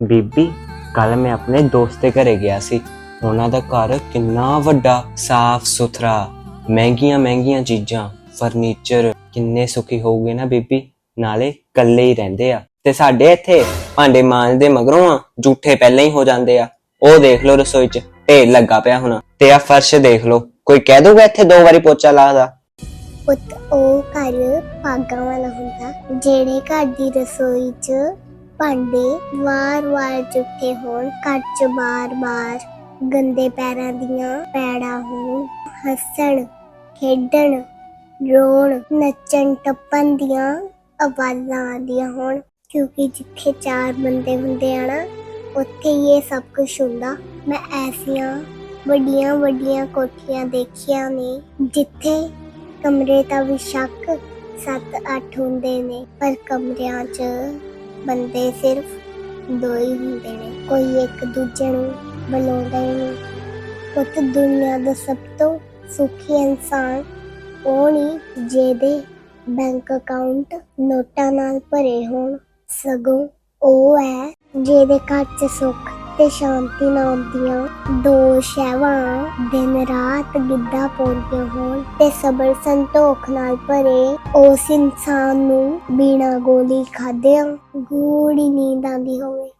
ਬੀਬੀ ਕੱਲ ਮੈਂ ਆਪਣੇ ਦੋਸਤ ਦੇ ਘਰੇ ਗਿਆ ਸੀ। ਉਹਨਾਂ ਦਾ ਘਰ ਕਿੰਨਾ ਵੱਡਾ, ਸਾਫ਼ ਸੁਥਰਾ, ਮਹਿੰਗੀਆਂ ਮਹਿੰਗੀਆਂ ਚੀਜ਼ਾਂ, ਫਰਨੀਚਰ ਕਿੰਨੇ ਸੁਖੀ ਹੋਊਗੇ ਨਾ ਬੀਬੀ, ਨਾਲੇ ਇਕੱਲੇ ਹੀ ਰਹਿੰਦੇ ਆ। ਤੇ ਸਾਡੇ ਇੱਥੇ ਭਾਂਡੇ ਮਾਂਜਦੇ ਮਗਰੋਂ ਆ ਝੂਠੇ ਪਹਿਲਾਂ ਹੀ ਹੋ ਜਾਂਦੇ ਆ। ਉਹ ਦੇਖ ਲਓ ਰਸੋਈ 'ਚ, ਢੇਰ ਲੱਗਾ ਪਿਆ ਹੋਣਾ। ਤੇ ਆ ਫਰਸ਼ ਦੇਖ ਲਓ, ਕੋਈ ਕਹਿ ਦੂਗਾ ਇੱਥੇ ਦੋ ਵਾਰੀ ਪੋਚਾ ਲਾਦਾ ਪੁੱਤ, ਉਹ ਘਰ ਭਾਗਾਂ ਵਾਲਾ ਹੁੰਦਾ, ਜਿਹੜੇ ਘਰ ਦੀ ਰਸੋਈ 'ਚ ਭਾਂਡੇ ਵਾਰ-ਵਾਰ ਜੁੱਠੇ ਹੋਣ ਘਰ 'ਚ ਬਾਰ-ਬਾਰ ਗੰਦੇ ਪੈਰਾਂ ਦੀਆਂ ਪੈੜਾਂ ਹੋਣ, ਹੱਸਣ, ਖੇਡਣ, ਰੋਣ, ਨੱਚਣ, ਟੱਪਣ ਦੀਆਂ ਆਵਾਜ਼ਾਂ ਆਉਂਦੀਆਂ ਹੋਣ, ਕਿਉਂਕਿ ਜਿੱਥੇ ਚਾਰ ਬੰਦੇ ਹੁੰਦੇ ਆ ਨਾ, ਉੱਥੇ ਹੀ ਇਹ ਸਭ ਕੁਝ ਹੁੰਦਾ। ਮੈਂ ਐਸੀਆਂ ਵੱਡੀਆਂ ਵੱਡੀਆਂ ਕੋਠੀਆਂ ਦੇਖੀਆਂ ਨੇ, ਜਿੱਥੇ ਕਮਰੇ ਦਾ ਵੀ ਸ਼ੱਕ 7-8 ਹੁੰਦੇ ਨੇ, ਪਰ ਕਮਰਿਆਂ 'ਚ ਬੰਦੇ ਸਿਰਫ ਦੋ ਹੀ ਹੁੰਦੇ ਨੇ। ਕੋਈ ਇੱਕ ਦੂਜੇ ਨੂੰ ਬੁਲਾਉਂਦਾ ਹੀ ਨਹੀਂ। ਪੁੱਤ, ਦੁਨੀਆ ਦਾ ਸਭ ਤੋਂ ਸੁਖੀ ਇਨਸਾਨ ਉਹ ਨਹੀਂ ਜਿਹਦੇ ਬੈਂਕ ਅਕਾਊਂਟ ਨੋਟਾਂ ਨਾਲ ਭਰੇ ਹੋਣ। ਸਗੋਂ ਉਹ ਹੈ ਜਿਹਦੇ ਘਰ 'ਚ ਸੁੱਖ ਤੇ ਸ਼ਾਂਤੀ ਨਾਲ ਆਉਂਦੀਆਂ ਦੋ ਸ਼ੈਵਾਂ ਦਿਨ ਰਾਤ ਗਿੱਧਾ ਪਾਉਂਦੀਆਂ ਹੋਣ ਤੇ ਸਬਰ ਸੰਤੋਖ ਨਾਲ ਭਰੇ, ਉਸ ਇਨਸਾਨ ਨੂੰ ਬਿਨਾ ਗੋਲੀ ਖਾਦਿਆਂ ਗੂੜੀ ਨੀਂਦ ਆਉਂਦੀ ਹੋਵੇ।